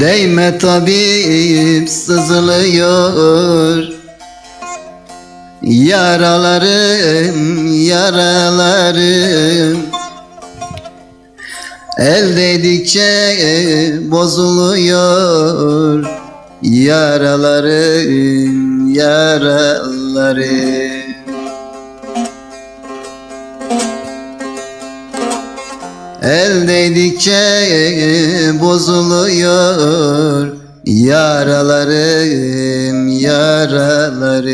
Değme tabip sızlıyor Yaralarım, yaralarım. El değdikçe bozuluyor. Yaralarım, yaralarım El değdikçe bozuluyor Yaralarım, yaralarım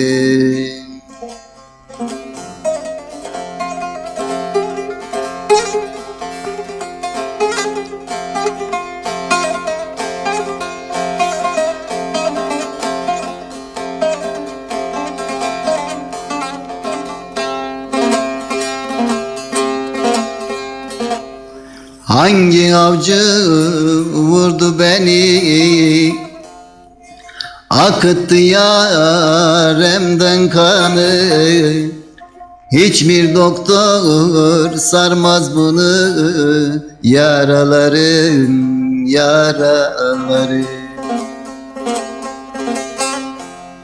Hangi avcı vurdu beni? Akıttı yaremden kanı. Hiçbir doktor sarmaz bunu. Yaralarım, yaralarım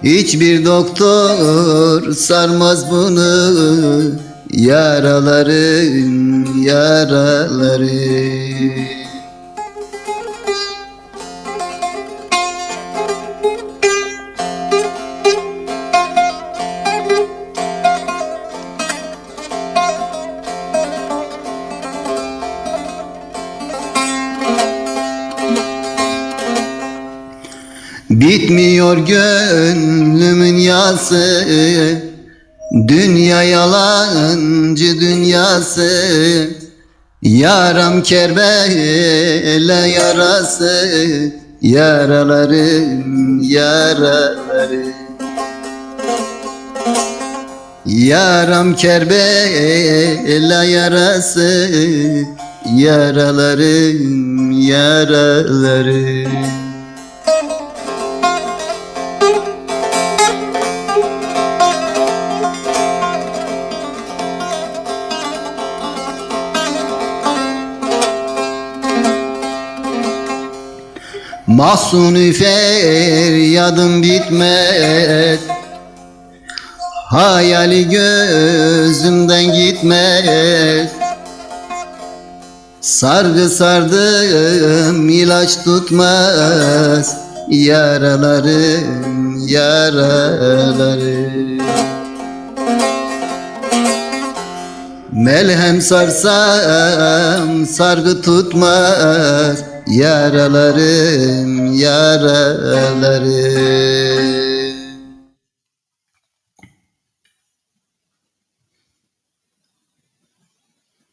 Hiçbir doktor sarmaz bunu Yaralarım, yaralarım Bitmiyor gönlümün yası Dünya yalancı dünyası. Yaram kerbele yarası. Yaralarım yaralarım. Yaram kerbela yarası. Yaralarım yaralarım Mahsuni feryadım bitmez. Hayali gözümden gitmez. Sargı sardım ilaç tutmaz. Yaralarım, yaralarım. Melhem sarsam sargı tutmaz Yaralarım, yaralarım